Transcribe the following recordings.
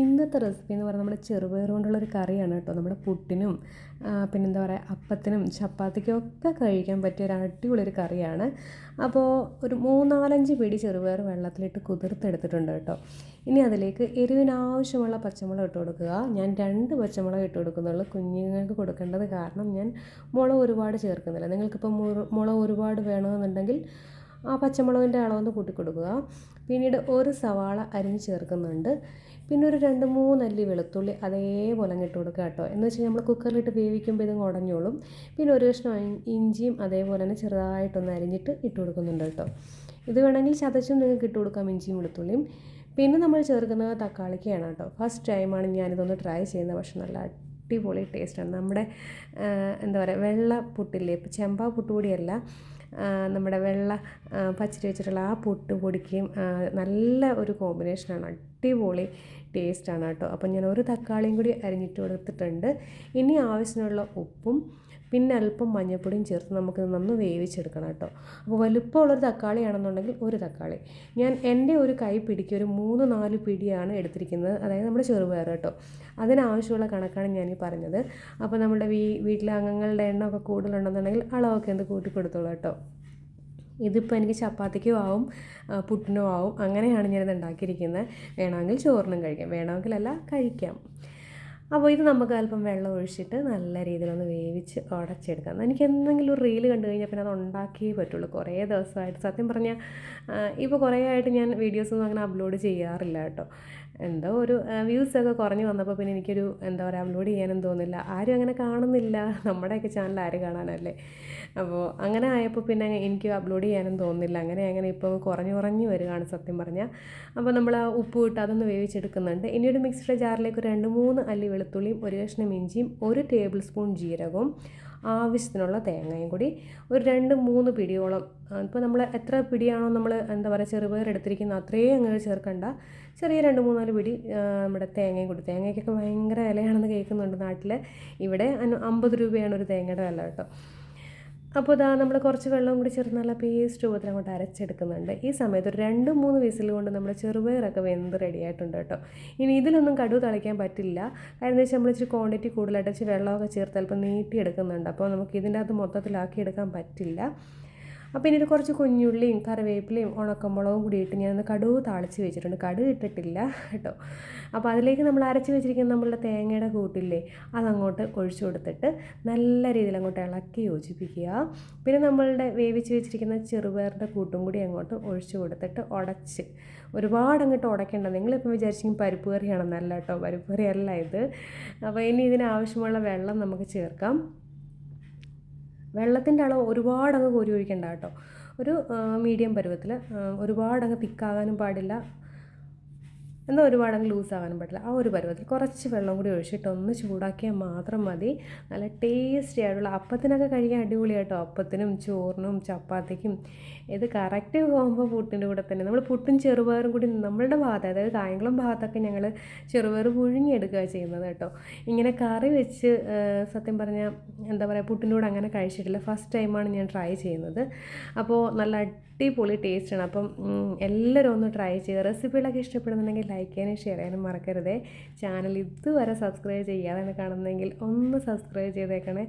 ഇന്നത്തെ റെസിപ്പി എന്ന് പറഞ്ഞാൽ നമ്മുടെ ചെറുപയർ കൊണ്ടുള്ളൊരു കറിയാണ് കേട്ടോ. നമ്മുടെ പുട്ടിനും പിന്നെന്താ പറയുക അപ്പത്തിനും ചപ്പാത്തിക്കും ഒക്കെ കഴിക്കാൻ പറ്റിയ ഒരു അടിപൊളി ഒരു കറിയാണ്. അപ്പോൾ ഒരു മൂന്നാലഞ്ച് പിടി ചെറുപയർ വെള്ളത്തിലിട്ട് കുതിർത്തെടുത്തിട്ടുണ്ട് കേട്ടോ. ഇനി അതിലേക്ക് എരിവിനാവശ്യമുള്ള പച്ചമുളക് ഇട്ട് കൊടുക്കുക. ഞാൻ രണ്ട് പച്ചമുളക് ഇട്ട് കൊടുക്കുന്നുള്ളൂ. കുഞ്ഞുങ്ങൾക്ക് കൊടുക്കേണ്ടത് കാരണം ഞാൻ മുളക് ഒരുപാട് ചേർക്കുന്നില്ല. നിങ്ങൾക്കിപ്പോൾ മുളക് ഒരുപാട് വേണമെന്നുണ്ടെങ്കിൽ ആ പച്ചമുളകിന്റെ അളവൊന്ന് കൂട്ടി കൊടുക്കുക പിന്നീട് ഒരു സവാള അരിഞ്ഞ് ചേർക്കുന്നുണ്ട്. പിന്നെ ഒരു രണ്ട് മൂന്നല്ലി വെളുത്തുള്ളി അതേപോലെ അങ്ങ് ഇട്ട് കൊടുക്കുക കേട്ടോ. എന്ന് വെച്ചാൽ നമ്മൾ കുക്കറിലിട്ട് വേവിക്കുമ്പോൾ ഇത് ഉടഞ്ഞോളും. പിന്നെ ഒരു കഷ്ണം ഇഞ്ചിയും അതേപോലെ തന്നെ ചെറുതായിട്ടൊന്ന് അരിഞ്ഞിട്ട് ഇട്ട് കൊടുക്കുന്നുണ്ട് കേട്ടോ. ഇത് വേണമെങ്കിൽ ചതച്ചും നിങ്ങൾക്ക് ഇട്ട് കൊടുക്കാം ഇഞ്ചിയും വെളുത്തുള്ളിയും. പിന്നെ നമ്മൾ ചേർക്കുന്നത് തക്കാളിക്കാണ് കേട്ടോ. ഫസ്റ്റ് ടൈമാണ് ഞാനിതൊന്ന് ട്രൈ ചെയ്യുന്ന പക്ഷെ നല്ല അടിപൊളി ടേസ്റ്റാണ്. നമ്മുടെ എന്താ പറയുക വെള്ള പുട്ടില്ലേ? ചെമ്പാ പുട്ടുപൊടിയല്ല. നമ്മുടെ വെള്ള പച്ചരി വെച്ചിട്ടുള്ള ആ പുട്ട് പൊടിക്കുകയും നല്ല ഒരു കോമ്പിനേഷനാണ്. അടിപൊളി ടേസ്റ്റാണ് കേട്ടോ. അപ്പം ഞാൻ ഒരു തക്കാളിയും കൂടി അരിഞ്ഞിട്ട് കൊടുത്തിട്ടുണ്ട്. ഇനി ആവശ്യത്തിനുള്ള ഉപ്പും പിന്നെ അല്പം മഞ്ഞൾപ്പൊടിയും ചേർത്ത് നമുക്ക് നന്ന് വേവിച്ചെടുക്കണം കേട്ടോ. അപ്പോൾ വലുപ്പമുള്ളൊരു തക്കാളിയാണെന്നുണ്ടെങ്കിൽ ഒരു തക്കാളി. ഞാൻ എന്റെ ഒരു കൈ പിടിക്ക് ഒരു മൂന്ന് നാല് പിടിയാണ് എടുത്തിരിക്കുന്നത്. അതായത് നമ്മുടെ ചെറുപയർ കേട്ടോ. അതിനാവശ്യമുള്ള കണക്കാണ് ഞാൻ ഈ പറഞ്ഞത്. അപ്പോൾ നമ്മുടെ വീ വീട്ടിലെ അംഗങ്ങളുടെ എണ്ണമൊക്കെ കൂടുതലുണ്ടെന്നുണ്ടെങ്കിൽ അളവൊക്കെ എന്ത് കൂട്ടി കൊടുത്തോളൂ കേട്ടോ. ഇതിപ്പോൾ എനിക്ക് ചപ്പാത്തിക്കും ആവും പുട്ടിനും ആവും. അങ്ങനെയാണ് ഞാനിത് ഉണ്ടാക്കിയിരിക്കുന്നത്. വേണമെങ്കിൽ ചോറിനും കഴിക്കാം. വേണമെങ്കിലല്ല കഴിക്കാം. അപ്പോൾ ഇത് നമുക്ക് അല്പം വെള്ളം ഒഴിച്ചിട്ട് നല്ല രീതിയിലൊന്ന് വേവിച്ച് ഉടച്ചെടുക്കാം. എനിക്ക് എന്തെങ്കിലും ഒരു റീൽ കണ്ടു കഴിഞ്ഞാൽ പിന്നെ അത് ഉണ്ടാക്കിയേ പറ്റുള്ളൂ. കുറേ ദിവസമായിട്ട്. സത്യം പറഞ്ഞാൽ ഇപ്പോൾ കുറേ ആയിട്ട് ഞാൻ വീഡിയോസൊന്നും അങ്ങനെ അപ്ലോഡ് ചെയ്യാറില്ല കേട്ടോ. എന്തോ ഒരു വ്യൂസൊക്കെ കുറഞ്ഞു വന്നപ്പോൾ പിന്നെ എനിക്കൊരു എന്താ പറയുക അപ്ലോഡ് ചെയ്യാനും തോന്നില്ല. ആരും അങ്ങനെ കാണുന്നില്ല. നമ്മുടെയൊക്കെ ചാനൽ ആര് കാണാനല്ലേ? അപ്പോൾ അങ്ങനെ ആയപ്പോൾ പിന്നെ എനിക്ക് അപ്ലോഡ് ചെയ്യാനും തോന്നുന്നില്ല അങ്ങനെ അങ്ങനെ ഇപ്പോൾ കുറഞ്ഞു കുറഞ്ഞു വരികയാണ് സത്യം പറഞ്ഞാൽ. അപ്പോൾ നമ്മൾ ഉപ്പ് ഇട്ട് അതൊന്ന് വേവിച്ചെടുക്കുന്നുണ്ട്. ഇനിയൊരു മിക്സിയുടെ ജാറിലേക്ക് ഒരു രണ്ട് മൂന്ന് അല്ലി വെളുത്തുള്ളിയും ഒരു കഷ്ണം ഇഞ്ചിയും ഒരു ടേബിൾ സ്പൂൺ ജീരകവും ആവശ്യത്തിനുള്ള തേങ്ങയും കൂടി. ഒരു രണ്ട് മൂന്ന് പിടിയോളം ഇപ്പോൾ നമ്മൾ എത്ര പിടിയാണോ നമ്മൾ എന്താ പറയുക ചെറുപയർ എടുത്തിരിക്കുന്ന അത്രയും അങ്ങനെ ചേർക്കണ്ട. ചെറിയ രണ്ട് മൂന്നാൽ പിടി നമ്മുടെ തേങ്ങയും കൂടി. തേങ്ങയ്ക്കൊക്കെ ഭയങ്കര വിലയാണെന്ന് കേൾക്കുന്നുണ്ട് നാട്ടിൽ ഇവിടെ അമ്പത് രൂപയാണ് ഒരു തേങ്ങയുടെ വില കേട്ടോ. അപ്പോൾ ഇതാ നമ്മൾ കുറച്ച് വെള്ളം കൂടി ചേർത്ത് നല്ല പേസ്റ്റ് രൂപത്തിൽ അങ്ങോട്ട് അരച്ചെടുക്കുന്നുണ്ട്. ഈ സമയത്ത് ഒരു രണ്ട് മൂന്ന് വിസിൽ കൊണ്ട് നമ്മൾ ചെറുപയറൊക്കെ വെന്ത് റെഡി ആയിട്ടുണ്ട് കേട്ടോ. ഇനി ഇതിലൊന്നും കടുവ് തളിക്കാൻ പറ്റില്ല. കാരണം വെച്ചാൽ നമ്മൾ ഇച്ചിരി ക്വാണ്ടിറ്റി കൂടുതലായിട്ട് ഇച്ചിരി വെള്ളമൊക്കെ ചേർത്ത് അല്പം നീട്ടിയെടുക്കുന്നുണ്ട്. അപ്പോൾ നമുക്ക് ഇതിന്റെ അകത്ത് മൊത്തത്തിലാക്കി എടുക്കാൻ പറ്റില്ല. അപ്പോൾ ഇതിൽ കുറച്ച് കുഞ്ഞുള്ളിയും കറിവേപ്പിലയും ഉണക്കമുളകും കൂടി ഇട്ട് ഞാനൊന്ന് കടുവ് താളിച്ച് വെച്ചിട്ടുണ്ട്. കടുവ് ഇട്ടിട്ടില്ല കേട്ടോ. അപ്പോൾ അതിലേക്ക് നമ്മൾ അരച്ച് വെച്ചിരിക്കുന്ന നമ്മളുടെ തേങ്ങയുടെ കൂട്ടില്ലേ അതങ്ങോട്ട് ഒഴിച്ചു കൊടുത്തിട്ട് നല്ല രീതിയിൽ അങ്ങോട്ട് ഇളക്കി യോജിപ്പിക്കുക. പിന്നെ നമ്മളുടെ വേവിച്ച് വെച്ചിരിക്കുന്ന ചെറുപയറിന്റെ കൂട്ടും കൂടി അങ്ങോട്ട് ഒഴിച്ചു കൊടുത്തിട്ട് ഉടച്ച് ഒരുപാട് അങ്ങോട്ട് ഉടയ്ക്കേണ്ട. നിങ്ങളിപ്പോൾ വിചാരിച്ചെങ്കിൽ പരിപ്പ് കറിയാണെന്നല്ല കേട്ടോ പരിപ്പ് കറിയല്ല ഇത്. അപ്പോൾ ഇനി ഇതിനാവശ്യമുള്ള വെള്ളം നമുക്ക് ചേർക്കാം. വെള്ളത്തിന്റെ അളവ് ഒരുപാടങ്ങ് കോരി ഒഴിക്കേണ്ട കേട്ടോ. ഒരു മീഡിയം പരുവത്തിൽ ഒരുപാടങ്ങ് തിക്കാകാനും പാടില്ല. എന്നാൽ ഒരുപാടങ്ങ് ലൂസ് ആകാനും പറ്റില്ല. ആ ഒരു പരുവത്തിൽ കുറച്ച് വെള്ളം കൂടി ഒഴിച്ചിട്ട് ഒന്ന് ചൂടാക്കിയാൽ മാത്രം മതി. നല്ല ടേസ്റ്റി ആയിട്ടുള്ള അപ്പത്തിനൊക്കെ കഴിക്കാൻ അടിപൊളിയായിട്ടോ അപ്പത്തിനും ചോറിനും ചപ്പാത്തിക്കും. ഇത് കറക്റ്റ് പോകുമ്പോൾ പുട്ടിന്റെ കൂടെ തന്നെ. നമ്മൾ പുട്ടും ചെറുപയറും കൂടി നമ്മളുടെ ഭാഗത്ത് അതായത് കായംകുളം ഭാഗത്തൊക്കെ ഞങ്ങൾ ചെറുപയർ പുഴുങ്ങിയെടുക്കുക ചെയ്യുന്നത് കേട്ടോ. ഇങ്ങനെ കറി വെച്ച് സത്യം പറഞ്ഞാൽ എന്താ പറയുക പുട്ടിന്റെ കൂടെ അങ്ങനെ കഴിച്ചിട്ടില്ല. ഫസ്റ്റ് ടൈമാണ് ഞാൻ ട്രൈ ചെയ്യുന്നത്. അപ്പോൾ നല്ല അടിപൊളി ടേസ്റ്റാണ് അപ്പം എല്ലാവരും ഒന്ന് ട്രൈ ചെയ്യുക. റെസിപ്പികളൊക്കെ ഇഷ്ടപ്പെടുന്നുണ്ടെങ്കിൽ ലൈക്ക് ചെയ്യാനും ഷെയർ ചെയ്യാനും മറക്കരുതേ. ചാനൽ ഇതുവരെ സബ്സ്ക്രൈബ് ചെയ്യാതെ കാണുന്നെങ്കിൽ ഒന്ന് സബ്സ്ക്രൈബ് ചെയ്തേക്കണേ.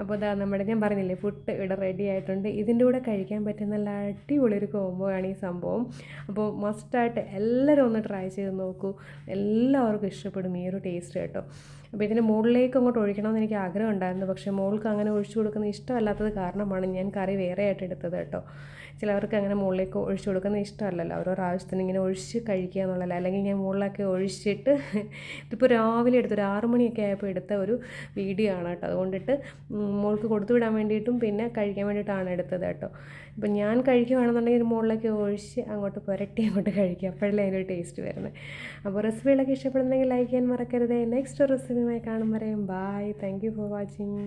അപ്പോൾ അതാ നമ്മുടെ ഞാൻ പറഞ്ഞില്ലേ ഫുഡ് ഇവിടെ റെഡി ആയിട്ടുണ്ട്. ഇതിന്റെ കൂടെ കഴിക്കാൻ പറ്റുന്ന നല്ല അടിപൊളി ഒരു കോംബോ ആണ് ഈ സംഭവം. അപ്പോൾ മസ്റ്റായിട്ട് എല്ലാവരും ഒന്ന് ട്രൈ ചെയ്ത് നോക്കൂ. എല്ലാവർക്കും ഇഷ്ടപ്പെടും ഈ ഒരു ടേസ്റ്റ് കേട്ടോ. അപ്പോൾ ഇതിന്റെ മുകളിലേക്ക് അങ്ങോട്ട് ഒഴിക്കണമെന്ന് എനിക്ക് ആഗ്രഹം ഉണ്ടായിരുന്നു. പക്ഷേ മോൾക്ക് അങ്ങനെ ഒഴിച്ചു കൊടുക്കുന്ന ഇഷ്ടമല്ലാത്തത് കാരണമാണ് ഞാൻ കറി വേറെ ആയിട്ട് എടുത്തത് കേട്ടോ. ചിലവർക്ക് അങ്ങനെ മുകളിലേക്ക് ഒഴിച്ചു കൊടുക്കുന്ന ഇഷ്ടമല്ലല്ലോ. ഓരോ പ്രാവശ്യത്തിന് ഇങ്ങനെ ഒഴിച്ച് കഴിക്കുക എന്നുള്ളതല്ല. അല്ലെങ്കിൽ ഞാൻ മുകളിലൊക്കെ ഒഴിച്ചിട്ട് ഇതിപ്പോൾ രാവിലെ എടുത്തൊരു ആറ് മണിയൊക്കെ ആയപ്പോൾ എടുത്ത ഒരു വീഡിയോ ആണ് കേട്ടോ. അതുകൊണ്ടിട്ട് മോൾക്ക് കൊടുത്തു വിടാൻ വേണ്ടിയിട്ടും പിന്നെ കഴിക്കാൻ വേണ്ടിയിട്ടാണ് എടുത്തത് കേട്ടോ. ഇപ്പം ഞാൻ കഴിക്കുകയാണെന്നുണ്ടെങ്കിൽ മുകളിലേക്ക് ഒഴിച്ച് അങ്ങോട്ട് പുരട്ടി അങ്ങോട്ട് കഴിക്കുക അപ്പോഴല്ലേ അതിന്റെ ടേസ്റ്റ് വരുന്നത് അപ്പോൾ റെസിപ്പികളൊക്കെ ഇഷ്ടപ്പെടുന്നെങ്കിൽ ലൈക്ക് ചെയ്യാൻ മറക്കരുത്. നെക്സ്റ്റ് റെസിപ്പിയുമായി കാണും വരെയും. Bye thank you for watching